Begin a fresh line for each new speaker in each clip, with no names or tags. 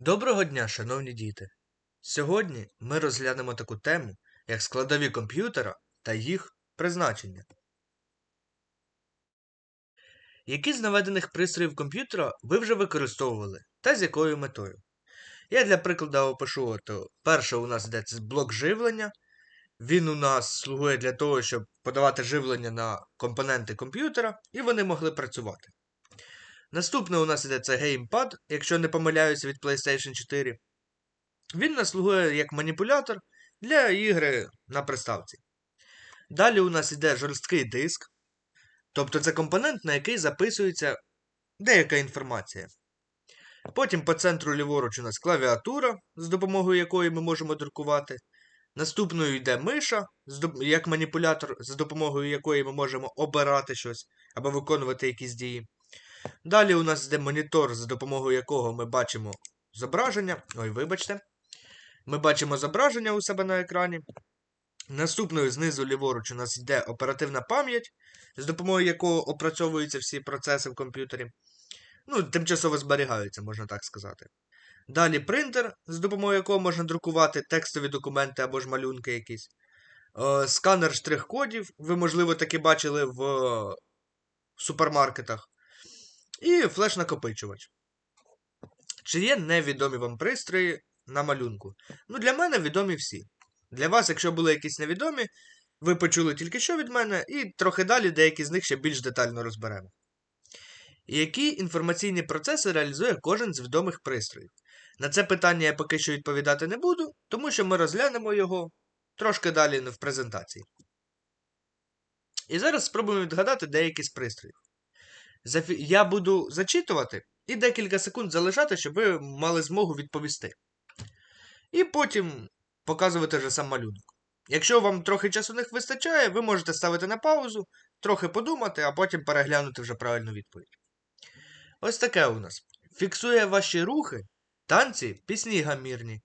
Доброго дня, шановні діти! Сьогодні ми розглянемо таку тему, як складові комп'ютера та їх призначення. Які з наведених пристроїв комп'ютера ви вже використовували та з якою метою? Я для прикладу опишу, от, перше у нас йде блок живлення. Він у нас слугує для того, щоб подавати живлення на компоненти комп'ютера, і вони могли працювати. Наступне у нас іде це геймпад, якщо не помиляюся від PlayStation 4. Він нас слугує як маніпулятор для ігри на приставці. Далі у нас іде жорсткий диск. Тобто це компонент, на який записується деяка інформація. Потім по центру ліворуч у нас клавіатура, з допомогою якої ми можемо друкувати. Наступною йде миша, як маніпулятор, за допомогою якої ми можемо обирати щось або виконувати якісь дії. Далі у нас йде монітор, за допомогою якого ми бачимо зображення. Ой, вибачте. Ми бачимо зображення у себе на екрані. Наступною знизу ліворуч у нас йде оперативна пам'ять, з допомогою якого опрацьовуються всі процеси в комп'ютері. Ну, тимчасово зберігаються, можна так сказати. Далі принтер, з допомогою якого можна друкувати текстові документи або ж малюнки якісь. Е, сканер штрих-кодів, ви, можливо, таки бачили в супермаркетах. І флеш-накопичувач. Чи є невідомі вам пристрої на малюнку? Ну, для мене відомі всі. Для вас, якщо були якісь невідомі, ви почули тільки що від мене, і трохи далі деякі з них ще більш детально розберемо. Які інформаційні процеси реалізує кожен з відомих пристроїв? На це питання я поки що відповідати не буду, тому що ми розглянемо його трошки далі в презентації. І зараз спробуємо відгадати деякі з пристроїв. Я буду зачитувати і декілька секунд залишати, щоб ви мали змогу відповісти. І потім показувати вже сам малюнок. Якщо вам трохи часу не вистачає, ви можете ставити на паузу, трохи подумати, а потім переглянути вже правильну відповідь. Ось таке у нас. Фіксує ваші рухи, танці, пісні гамірні.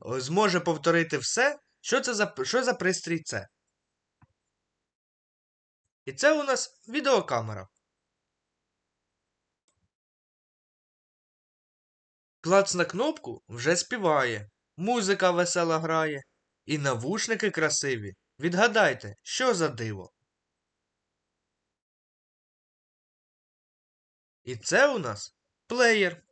Зможе повторити все, що це за що за пристрій це. І це у нас відеокамера. Клац на кнопку вже співає, музика весела грає, і навушники красиві. Відгадайте, що за диво. І це у нас плеєр.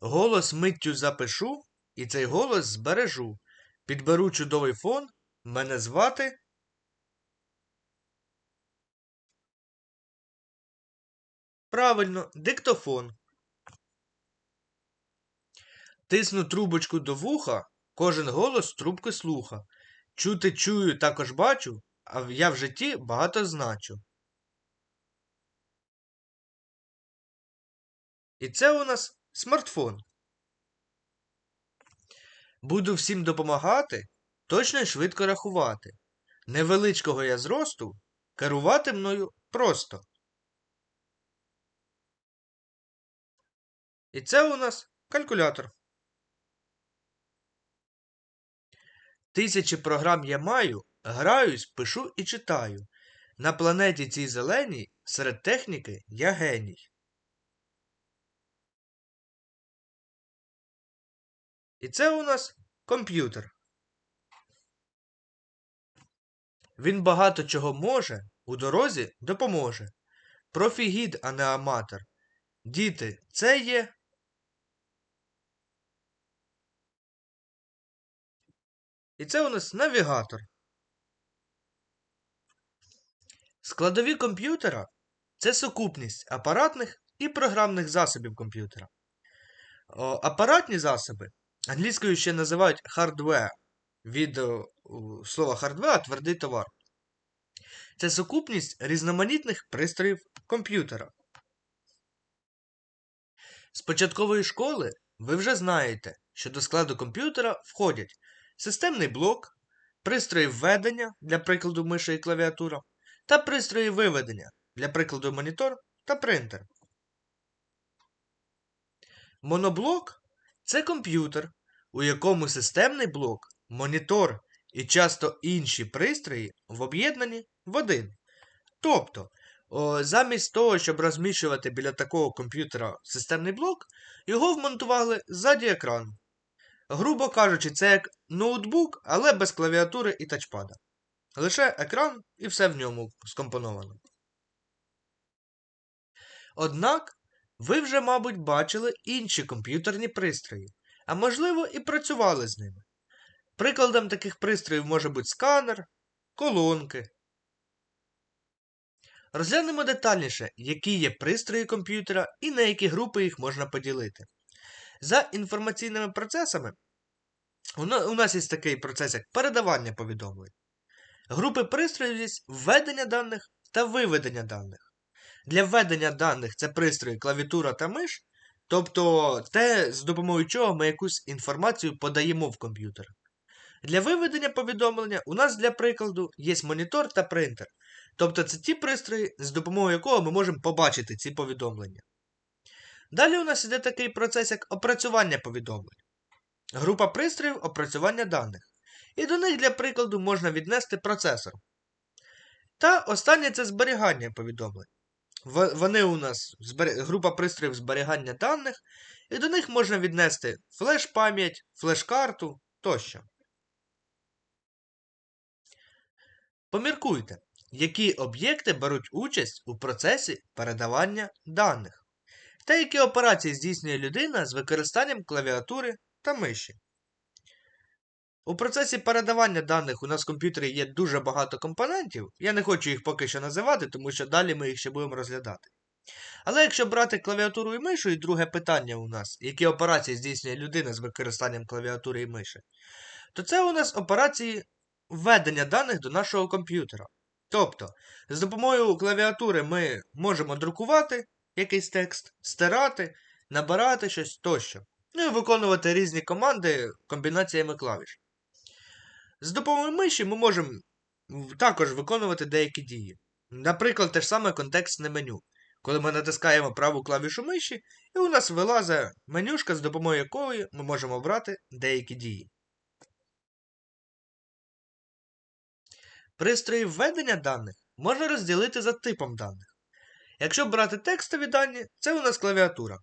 Голос миттю запишу, і цей голос збережу. Підберу чудовий фон. Мене звати Правильно, диктофон. Тисну трубочку до вуха, кожен голос трубки слуха. Чути чую, також бачу, а я в житті багато значу. І це у нас смартфон. Буду всім допомагати, точно й швидко рахувати. Невеличкого я зросту керувати мною просто. І це у нас калькулятор. Тисячі програм я маю, граюсь, пишу і читаю. На планеті цій зеленій серед техніки я геній. І це у нас комп'ютер. Він багато чого може, у дорозі допоможе. Профігід, а не аматор. Діти, це є І це у нас навігатор. Складові комп'ютера це сукупність апаратних і програмних засобів комп'ютера. Апаратні засоби англійською ще називають hardware від слова hardware твердий товар. Це сукупність різноманітних пристроїв комп'ютера. З початкової школи ви вже знаєте, що до складу комп'ютера входять системний блок, пристрої введення для прикладу миша і клавіатура, та пристрої виведення для прикладу монітор та принтер. Моноблок це комп'ютер, у якому системний блок, монітор і часто інші пристрої в об'єднані в один. Тобто О, замість того, щоб розміщувати біля такого комп'ютера системний блок, його вмонтували ззаді екрану. Грубо кажучи, це як ноутбук, але без клавіатури і тачпада. Лише екран і все в ньому скомпоновано. Однак, ви вже, мабуть, бачили інші комп'ютерні пристрої, а можливо, і працювали з ними. Прикладом таких пристроїв може бути сканер, колонки. Розглянемо детальніше, які є пристрої комп'ютера і на які групи їх можна поділити. За інформаційними процесами у нас є такий процес, як передавання повідомлень. Групи пристроїв є введення даних та виведення даних. Для введення даних це пристрої клавіатура та миш, тобто те, з допомогою чого ми якусь інформацію подаємо в комп'ютер. Для виведення повідомлення у нас для прикладу є монітор та принтер. Тобто це ті пристрої, з допомогою якого ми можемо побачити ці повідомлення. Далі у нас іде такий процес, як опрацювання повідомлень. Група пристроїв опрацювання даних. І до них для прикладу можна віднести процесор. Та останнє це зберігання повідомлень. Вони у нас група пристроїв зберігання даних, і до них можна віднести флеш-пам'ять, флеш-карту тощо. Поміркуйте, які об'єкти беруть участь у процесі передавання даних, та які операції здійснює людина з використанням клавіатури та миші. У процесі передавання даних у нас в комп'ютері є дуже багато компонентів. Я не хочу їх поки що називати, тому що далі ми їх ще будемо розглядати. Але якщо брати клавіатуру і мишу, і друге питання у нас, які операції здійснює людина з використанням клавіатури і миші, то це у нас операції введення даних до нашого комп'ютера. Тобто, з допомогою клавіатури ми можемо друкувати якийсь текст, стирати, набирати щось тощо. Ну і виконувати різні команди комбінаціями клавіш. З допомогою миші ми можемо також виконувати деякі дії. Наприклад, те ж саме контекстне меню. Коли ми натискаємо праву клавішу миші, і у нас вилазить менюшка, з допомогою якої ми можемо обрати деякі дії. Пристрої введення даних можна розділити за типом даних. Якщо брати текстові дані, це у нас клавіатура.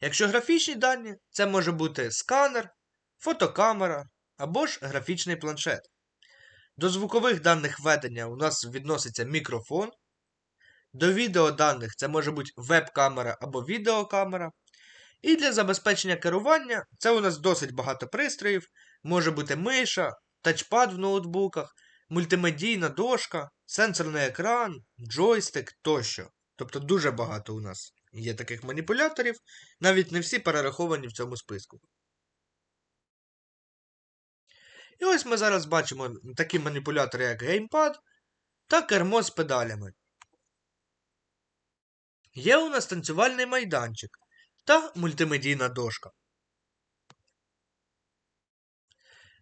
Якщо графічні дані, це може бути сканер, фотокамера або ж графічний планшет. До звукових даних введення у нас відноситься мікрофон. До відеоданих це може бути веб-камера або відеокамера. І для забезпечення керування це у нас досить багато пристроїв, може бути миша, тачпад в ноутбуках, мультимедійна дошка, сенсорний екран, джойстик тощо. Тобто дуже багато у нас є таких маніпуляторів, навіть не всі перераховані в цьому списку. І ось ми зараз бачимо такі маніпулятори, як геймпад та кермо з педалями. Є у нас танцювальний майданчик та мультимедійна дошка.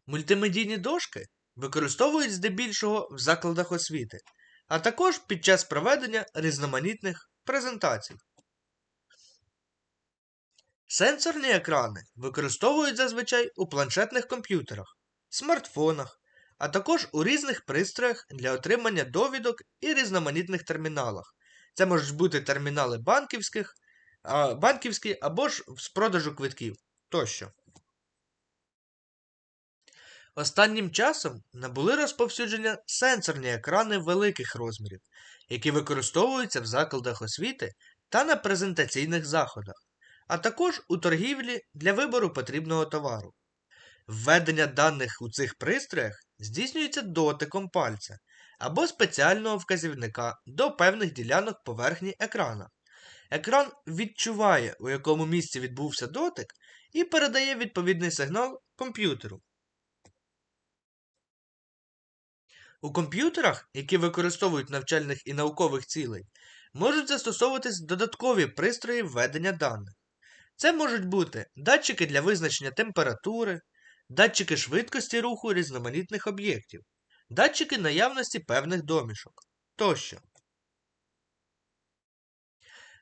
Мультимедійні дошки використовують здебільшого в закладах освіти, а також під час проведення різноманітних презентацій. Сенсорні екрани використовують зазвичай у планшетних комп'ютерах, смартфонах, а також у різних пристроях для отримання довідок і різноманітних терміналах. Це можуть бути термінали банківських, банківські або ж з продажу квитків тощо. Останнім часом набули розповсюдження сенсорні екрани великих розмірів, які використовуються в закладах освіти та на презентаційних заходах, а також у торгівлі для вибору потрібного товару. Введення даних у цих пристроях здійснюється дотиком пальця або спеціального вказівника до певних ділянок поверхні екрана. Екран відчуває, у якому місці відбувся дотик, і передає відповідний сигнал комп'ютеру. У комп'ютерах, які використовують навчальних і наукових цілей, можуть застосовуватись додаткові пристрої введення даних. Це можуть бути датчики для визначення температури, датчики швидкості руху різноманітних об'єктів, датчики наявності певних домішок тощо.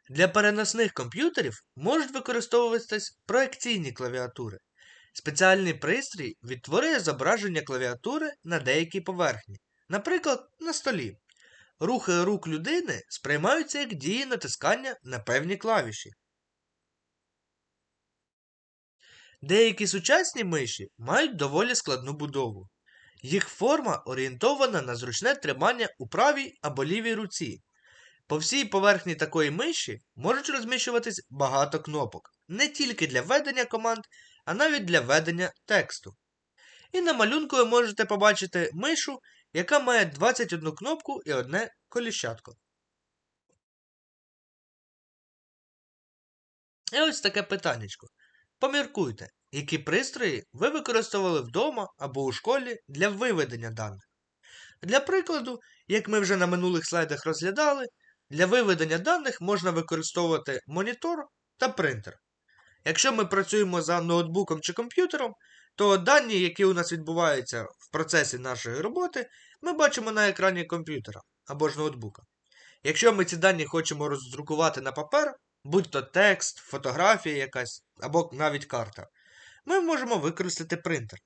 Для переносних комп'ютерів можуть використовуватись проекційні клавіатури. Спеціальний пристрій відтворює зображення клавіатури на деякій поверхні, наприклад, на столі. рухи рук людини сприймаються як дії натискання на певні клавіші. Деякі сучасні миші мають доволі складну будову. Їх форма орієнтована на зручне тримання у правій або лівій руці. По всій поверхні такої миші можуть розміщуватись багато кнопок, не тільки для введення команд, а навіть для введення тексту. І на малюнку ви можете побачити мишу, яка має 21 кнопку і одне коліщатко. І ось таке питаннячко. Поміркуйте, які пристрої ви використовували вдома або у школі для виведення даних. Для прикладу, як ми вже на минулих слайдах розглядали, для виведення даних можна використовувати монітор та принтер. Якщо ми працюємо за ноутбуком чи комп'ютером, то дані, які у нас відбуваються в процесі нашої роботи, ми бачимо на екрані комп'ютера або ж ноутбука. Якщо ми ці дані хочемо роздрукувати на папер, будь то текст, фотографія якась або навіть карта, ми можемо використати принтер.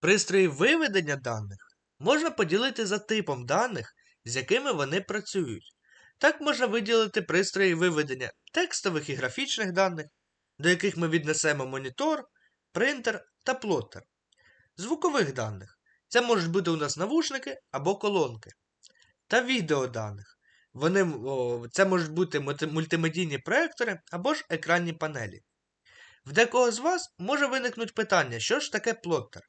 Пристрої виведення даних можна поділити за типом даних, з якими вони працюють. Так можна виділити пристрої виведення текстових і графічних даних, до яких ми віднесемо монітор, принтер та плоттер. Звукових даних. Це можуть бути у нас навушники або колонки. Та відеоданих. Вони, о, Це можуть бути мультимедійні проектори або ж екранні панелі. В декого з вас може виникнути питання, що ж таке плоттер.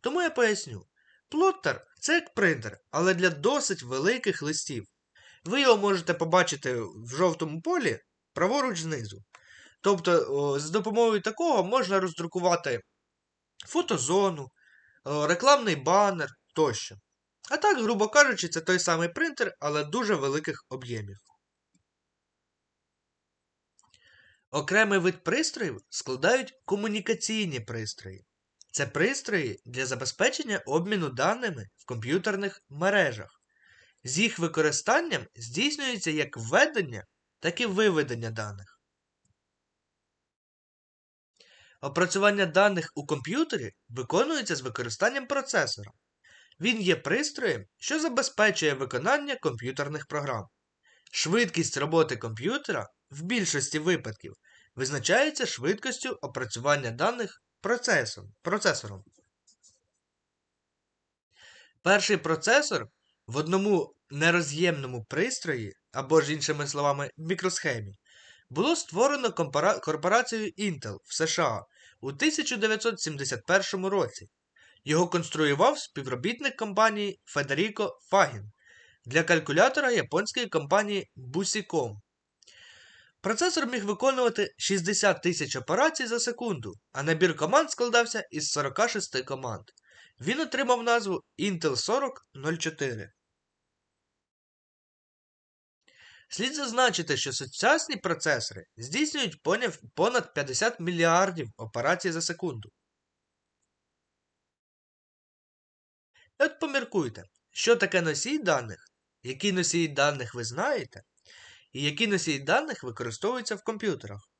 Тому я поясню. Плоттер це як принтер, але для досить великих листів. Ви його можете побачити в жовтому полі праворуч знизу. Тобто, з допомогою такого можна роздрукувати фотозону, рекламний банер тощо. А так, грубо кажучи, це той самий принтер, але дуже великих об'ємів. Окремий вид пристроїв складають комунікаційні пристрої. Це пристрої для забезпечення обміну даними в комп'ютерних мережах. З їх використанням здійснюється як введення, так і виведення даних. Опрацювання даних у комп'ютері виконується з використанням процесора. Він є пристроєм, що забезпечує виконання комп'ютерних програм. Швидкість роботи комп'ютера в більшості випадків визначається швидкістю опрацювання даних процесом, процесором. Перший процесор в одному нероз'ємному пристрої, або ж, іншими словами, мікросхемі, було створено корпорацією Intel в США у 1971 році. Його конструював співробітник компанії Федеріко Фагін для калькулятора японської компанії Busicom. Процесор міг виконувати 60 тисяч операцій за секунду, а набір команд складався із 46 команд. Він отримав назву Intel 4004. Слід зазначити, що сучасні процесори здійснюють понад 50 мільярдів операцій за секунду. І от поміркуйте, що таке носій даних, які носії даних ви знаєте, і які носії даних використовуються в комп'ютерах.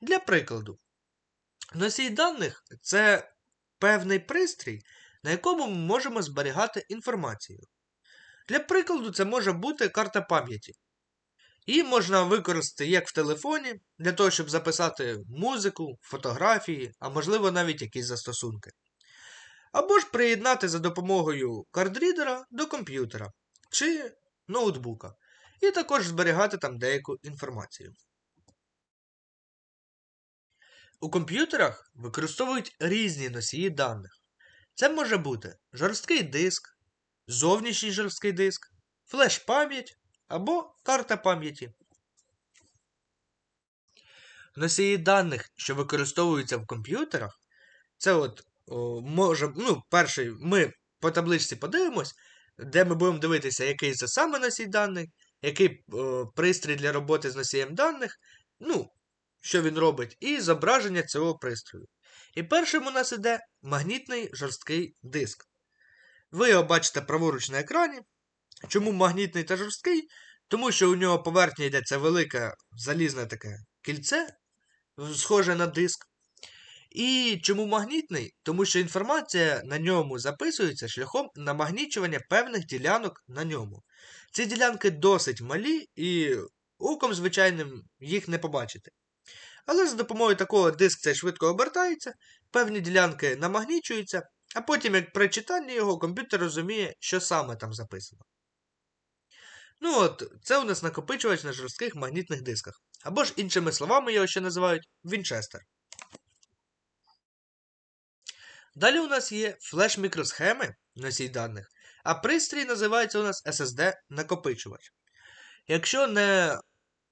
Для прикладу, носій даних це певний пристрій, на якому ми можемо зберігати інформацію. Для прикладу, це може бути карта пам'яті. Її можна використати як в телефоні, для того, щоб записати музику, фотографії, а можливо навіть якісь застосунки. Або ж приєднати за допомогою кардрідера до комп'ютера чи ноутбука. І також зберігати там деяку інформацію. У комп'ютерах використовують різні носії даних. Це може бути жорсткий диск, зовнішній жорсткий диск, флеш-пам'ять або карта пам'яті. Носії даних, що використовуються в комп'ютерах, це от о, може, ну, перший ми по табличці подивимось, де ми будемо дивитися, який це саме носій даних, який о, пристрій для роботи з носієм даних, ну, що він робить, і зображення цього пристрою. І першим у нас іде магнітний жорсткий диск. Ви його бачите праворуч на екрані. Чому магнітний та жорсткий? Тому що у нього поверхня йде це велике залізне таке кільце, схоже на диск. І чому магнітний? Тому що інформація на ньому записується шляхом намагнічування певних ділянок на ньому. Ці ділянки досить малі і оком звичайним їх не побачити. Але за допомогою такого диск цей швидко обертається, певні ділянки намагнічуються, а потім, як при читанні його, комп'ютер розуміє, що саме там записано. Ну от, це у нас накопичувач на жорстких магнітних дисках. Або ж, іншими словами, його ще називають Вінчестер. Далі у нас є флеш-мікросхеми носій даних, а пристрій називається у нас SSD-накопичувач. Якщо не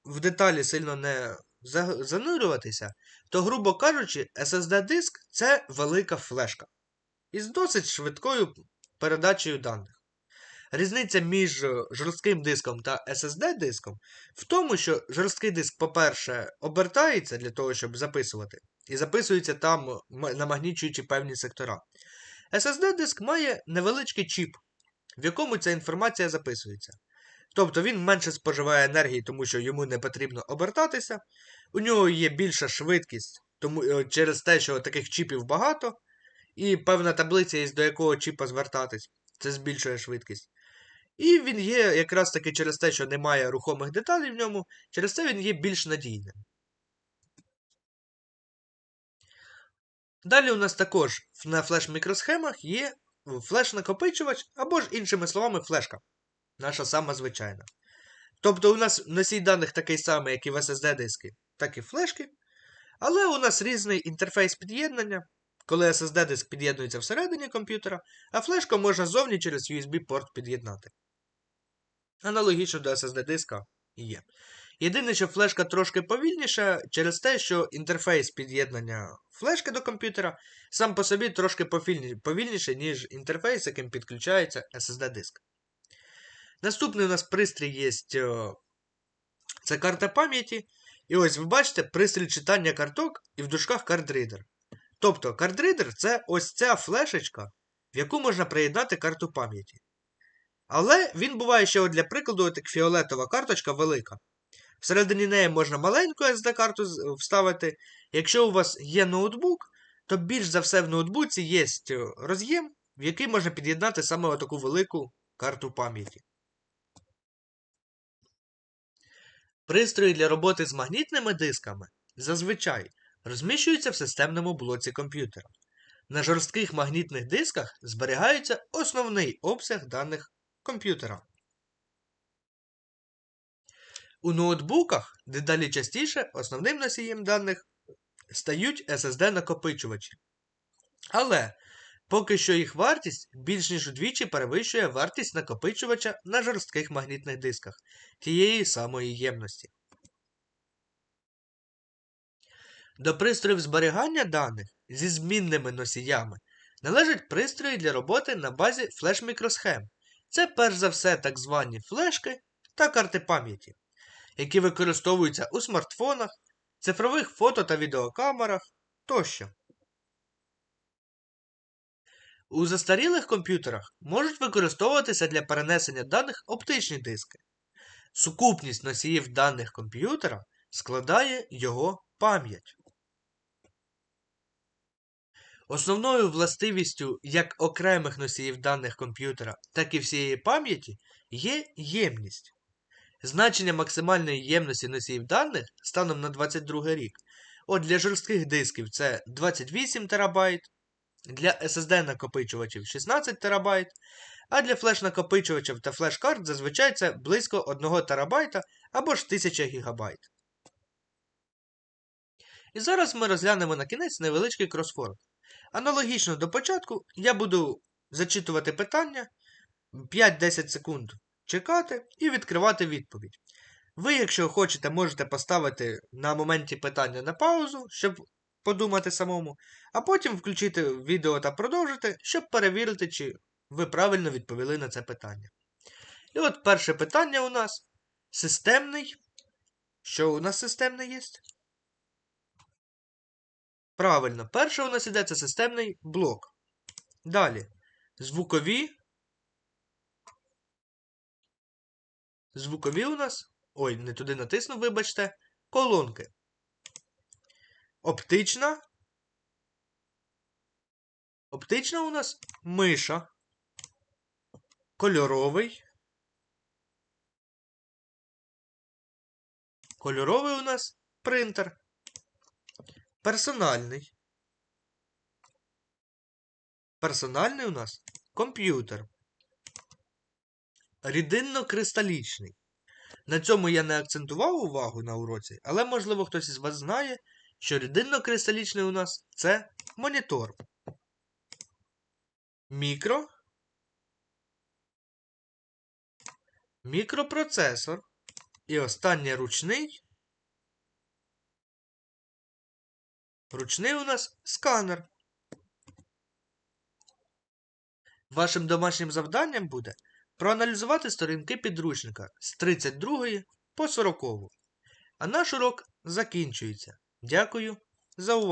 в деталі сильно не занурюватися, то, грубо кажучи, SSD-диск це велика флешка із досить швидкою передачею даних. Різниця між жорстким диском та SSD-диском в тому, що жорсткий диск, по-перше, обертається для того, щоб записувати, і записується там, намагнічуючи певні сектора. SSD-диск має невеличкий чіп, в якому ця інформація записується. Тобто він менше споживає енергії, тому що йому не потрібно обертатися. У нього є більша швидкість тому, е, через те, що таких чіпів багато, і певна таблиця, до якого чіпа звертатись, це збільшує швидкість. І він є якраз таки через те, що немає рухомих деталей в ньому, через це він є більш надійним. Далі у нас також на флеш-мікросхемах є флеш-накопичувач, або ж, іншими словами, флешка. Наша сама звичайна. Тобто у нас носій даних такий самий, як і в SSD-диски, так і флешки. Але у нас різний інтерфейс під'єднання, коли SSD-диск під'єднується всередині комп'ютера, а флешку можна зовні через USB-порт під'єднати. Аналогічно до SSD-диска є. Єдине, що флешка трошки повільніша через те, що інтерфейс під'єднання флешки до комп'ютера сам по собі трошки повільніший, ніж інтерфейс, яким підключається SSD-диск. Наступний у нас пристрій є це карта пам'яті. І ось ви бачите пристрій читання карток і в дужках кардридер. Тобто кардридер це ось ця флешечка, в яку можна приєднати карту пам'яті. Але він буває ще для прикладу, от як фіолетова карточка велика. Всередині неї можна маленьку SD-карту вставити. Якщо у вас є ноутбук, то більш за все в ноутбуці є роз'єм, в який можна під'єднати саме таку велику карту пам'яті. Пристрої для роботи з магнітними дисками зазвичай розміщуються в системному блоці комп'ютера. На жорстких магнітних дисках зберігається основний обсяг даних комп'ютера. У ноутбуках дедалі частіше основним носієм даних стають SSD-накопичувачі. Але поки що їх вартість більш ніж удвічі перевищує вартість накопичувача на жорстких магнітних дисках тієї самої ємності. До пристроїв зберігання даних зі змінними носіями належать пристрої для роботи на базі флеш-мікросхем. Це перш за все так звані флешки та карти пам'яті, які використовуються у смартфонах, цифрових фото та відеокамерах тощо. У застарілих комп'ютерах можуть використовуватися для перенесення даних оптичні диски. Сукупність носіїв даних комп'ютера складає його пам'ять. Основною властивістю як окремих носіїв даних комп'ютера, так і всієї пам'яті є ємність. Значення максимальної ємності носіїв даних станом на 22 рік. От для жорстких дисків це 28 ТБ, для SSD-накопичувачів 16 ТБ, а для флеш-накопичувачів та флеш-карт зазвичай це близько 1 ТБ або ж 1000 ГБ. І зараз ми розглянемо на кінець невеличкий кросфорд. Аналогічно до початку я буду зачитувати питання 5-10 секунд чекати і відкривати відповідь. Ви, якщо хочете, можете поставити на моменті питання на паузу, щоб подумати самому, а потім включити відео та продовжити, щоб перевірити, чи ви правильно відповіли на це питання. І от перше питання у нас системний. Що у нас системний є? Правильно, перше у нас іде це системний блок. Далі. Звукові. Звукові у нас. Ой, не туди натиснув, вибачте. Колонки. Оптична. Оптична у нас миша. Кольоровий. Кольоровий у нас принтер. Персональний. Персональний у нас комп'ютер. Рідинно-кристалічний. На цьому я не акцентував увагу на уроці, але, можливо, хтось із вас знає, що рідинно-кристалічний у нас це монітор. Мікро. Мікропроцесор. І останнє ручний. Ручний у нас сканер. Вашим домашнім завданням буде проаналізувати сторінки підручника з 32 по 40. А наш урок закінчується. Дякую за увагу!